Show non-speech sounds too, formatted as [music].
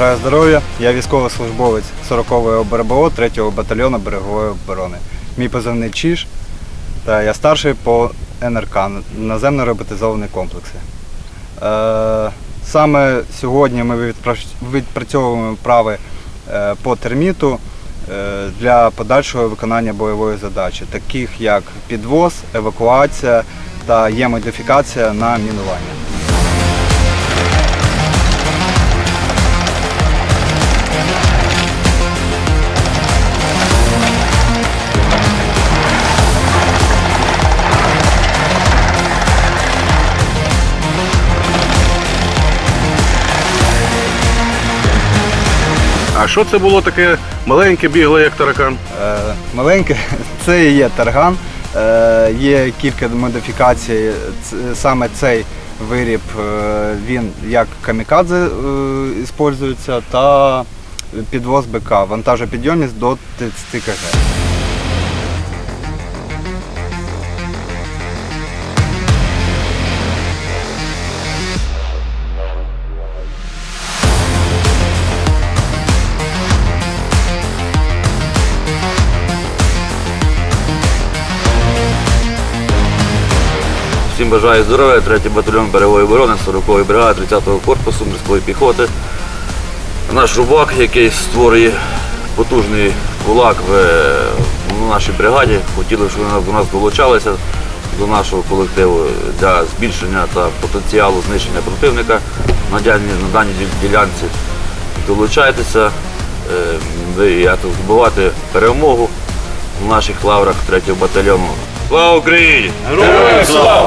Бажаю здоров'я. Я військовослужбовець 40-ї ОБРБО 3-го батальйону берегової оборони. Мій позивний ЧІШ та я старший по НРК наземно роботизовані комплекси. Е, саме сьогодні ми відпрацьовуємо вправи е, по терміту е, для подальшого виконання бойової задачі, таких як підвоз, евакуація та є модифікація на мінування. А що це було таке маленьке бігло, як таракан? Е, маленьке, [laughs] це і є тарган. Е, є кілька модифікацій. Саме цей виріб е, він як камікадзе е, та підвоз БК. Вантажопідйомність до 30 кг. Всім бажаю здоров'я, 3 батальйон берегової оборони, 40-ї бригади 30-го корпусу морської піхоти. Наш рубак, який створює потужний кулак в, нашій бригаді. Хотіли, щоб вони до нас долучалися до нашого колективу для збільшення та потенціалу знищення противника на даній, ділянці. Долучайтеся, е, як здобувати перемогу в наших лаврах 3-го батальйону. Слава Україні! Героям слава!